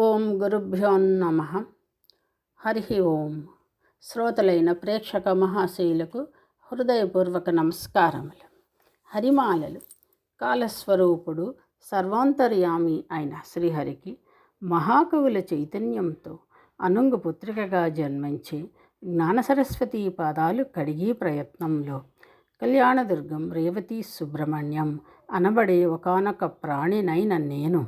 ఓం గురుభ్యోన్నమ హరి ఓం. శ్రోతలైన ప్రేక్షక మహాశయులకు హృదయపూర్వక నమస్కారములు. హరిమాలలు. కాలస్వరూపుడు సర్వాంతర్యామి అయిన శ్రీహరికి మహాకవుల చైతన్యంతో అనుంగు పుత్రికగా జన్మించి జ్ఞానసరస్వతి పాదాలు కడిగి ప్రయత్నంలో కళ్యాణదుర్గం రేవతి సుబ్రహ్మణ్యం అనబడే ఒకనొక ప్రాణినైన నేను.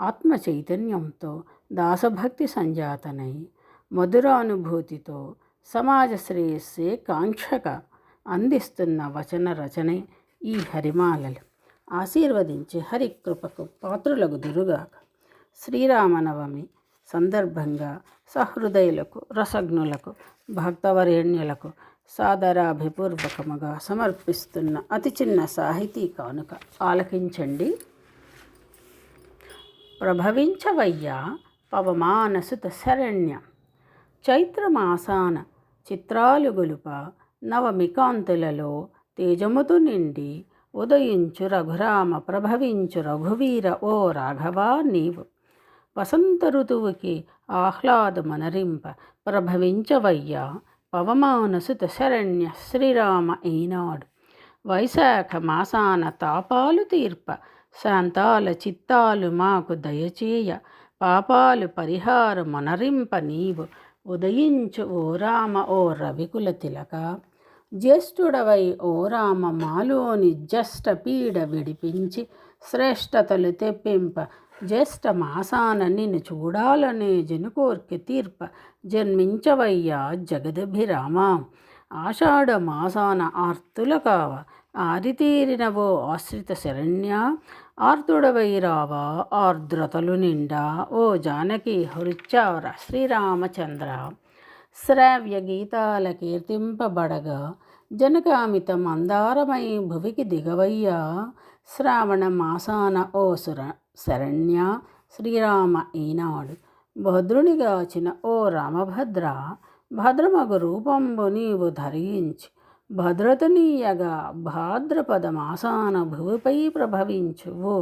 ఆత్మ చైతన్యంతో దాసభక్తి సంజాతనై మధురానుభూతితో సమాజ శ్రేయస్సే కాంక్షక అందిస్తున్న వచన రచనే ఈ హరిమాలలు. ఆశీర్వదించి హరికృపకు పాత్రులకు దురుగాక. శ్రీరామనవమి సందర్భంగా సహృదయులకు రసజ్ఞులకు భక్తవరేణ్యులకు సాదరాభిపూర్వకముగా సమర్పిస్తున్న అతి చిన్న సాహితీ కానుక ఆలకించండి. ప్రభవించవయ్యా పవమానసుత శరణ్య. చైత్రమాసాన చిత్రాలు గొలుప నవమికాంతులలో తేజముతు నిండి ఉదయించు రఘురామ ప్రభవించు రఘువీర ఓ రాఘవా నీవు. వసంత ఋతువుకి ఆహ్లాదమనరింప ప్రభవించవయ్యా పవమానసుత శరణ్య శ్రీరామ ఈనాడు. వైశాఖ మాసాన తాపాలు తీర్ప శాంతాల చిత్తాలు మాకు దయచేయ. పాపాలు పరిహార మనరింప నీవు. ఉదయించు ఓ రామ ఓ రవికుల తిలక. జ్యేష్ఠుడవై ఓ రామ మాలోని జష్ట పీడ విడిపించి శ్రేష్టతలు తెప్పింప. జ్యేష్ఠ మాసాన నిన్ను చూడాలనే జనుకోర్కి తీర్ప. జన్మించవయ్యా జగదభిరామ. ఆషాఢ మాసాన ఆర్తుల కావ ఆరితీరినవో ఆశ్రిత శరణ్య. ఆర్ద్రుడవైరావా ఆర్ద్రతలు నిండా ఓ జానకి హృత్యావర శ్రీరామచంద్ర. శ్రావ్య గీతాల కీర్తింపబడగా జనకామిత మందారమై భువికి దిగవయ్యా. శ్రావణ మాసాన ఓ సుర శరణ్య శ్రీరామ ఈనాడు. భద్రునిగాచిన ఓ రామభద్ర భద్రమగు రూపంబు నీవు ధరించి భద్రతనీయగా భాద్రపద మాసాన భువిపై ప్రభవించు ఓ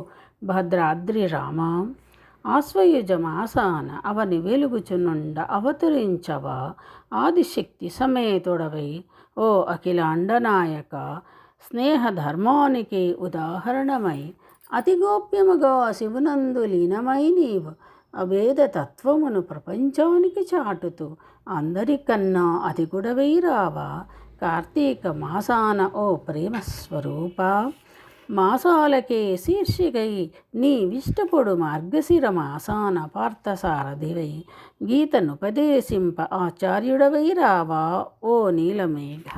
భద్రాద్రి రామా ఆశ్వయుజ మాసాన అవని వెలుగుచునుండ అవతరించవా. ఆదిశక్తి సమేతుడవై ఓ అఖిలాండనాయక స్నేహధర్మానికి ఉదాహరణమై అతి గోప్యముగా శివునందు లీనమై నీవు అభేద తత్వమును ప్రపంచానికి చాటుతూ అందరికన్నా అతిగుడవై రావా. కార్తీక మాసాన ఓ ప్రేమ స్వరూప మాసాలకే శీర్షికై నీ విష్టపుడు మార్గశిర మాసాన పార్థసారథివై గీతనుపదేశింప ఆచార్యుడవై రావా ఓ నీలమేఘ.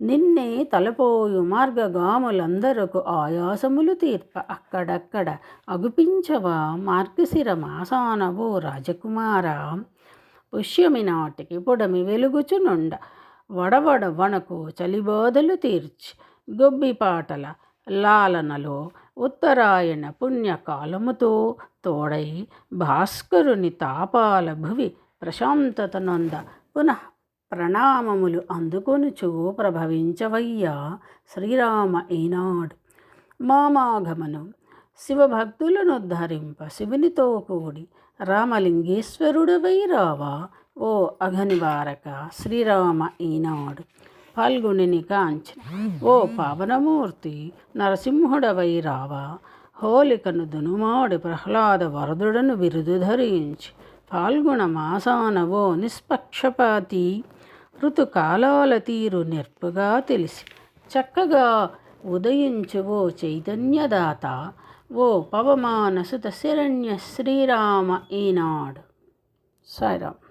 నిన్నే తలపోయు మార్గగాములందరకు ఆయాసములు తీర్ప. అక్కడక్కడ అగుపించవా మార్గశిర మాసాన ఓ రాజకుమార. పుష్యమి నాటికి పొడమి వెలుగుచునుండ వడవడ వనకు చలిబోధలు తీర్చి. గొబ్బిపాటల లాలనలో ఉత్తరాయణ పుణ్యకాలముతో తోడై భాస్కరుని తాపాల భువి ప్రశాంతత నొంద పునః ప్రణామములు అందుకొనుచు ప్రభవించవయ్యా శ్రీరామ ఈనాడు. మామాగమనం శివభక్తులను ధరింప శివునితో కూడి రామలింగేశ్వరుడవై రావా ఓ అఘనివారక శ్రీరామ ఈనాడు ఫల్గుణిని కాంచిన ఓ పావనమూర్తి నరసింహుడవై రావా హోలికను దునుమాడి ప్రహ్లాద వరదుడను బిరుదు ధరించి ఫాల్గుణ మాసానవో నిష్పక్షపాతి ఋతుకాలాల తీరు నెర్పుగా తెలిసి చక్కగా ఉదయించు ఓ చైతన్యదాత ఓ పవమానసుత శరణ్య శ్రీరామ ఈనాడు. సాయిరామ్.